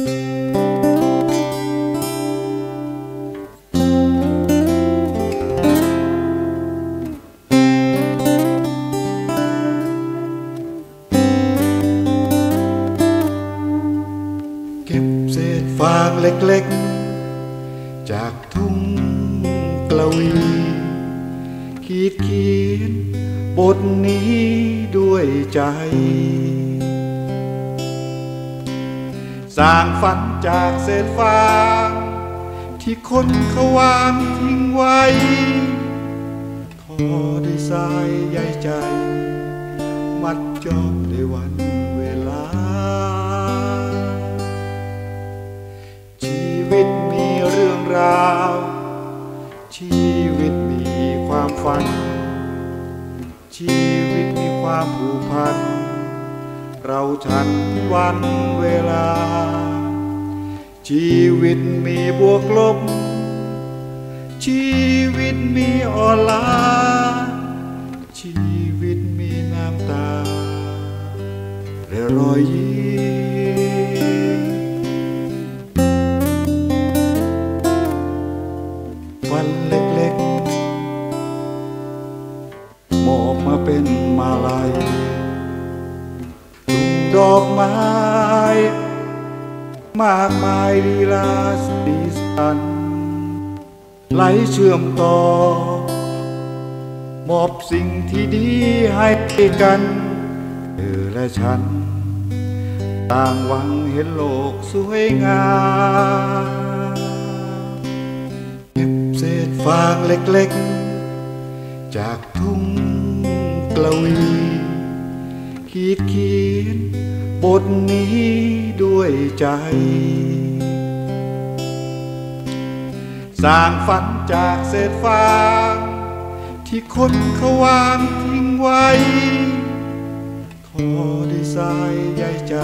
เก็บเศษฟางเล็กๆ จากทุ่งกลวีขีดเขียนบทนี้ด้วยใจ สร้างฝันจากเศษฟางที่คนเขาวางทิ้งไว้ทอด้วยสายใยใจ มัดจอบด้วยวันเวลา ชีวิตมีเรื่องราว ชีวิตมีความฝัน ชีวิตมีความผูกพัน เราฉันวันเวลา ชีวิตมีบวกลบ ชีวิตมีอ่อนล้าชีวิตมีน้ำตาและรอยยิ้มวันเล็กๆมอบมาเป็นมาลัย ดอกไม้ มากมายลีลาสีสัน ไหลเชื่อมต่อ มอบสิ่งที่ดีให้กันเธอและฉัน ต่างหวังเห็นโลกสวยงามเก็บเศษฟางเล็กๆ จากทุ่งกลวี ขีดเขียนบทนี้ด้วยใจ สร้างฝันจากเศษฟางที่คนเขาวางทิ้งไว้ทอด้วยสายใยใจ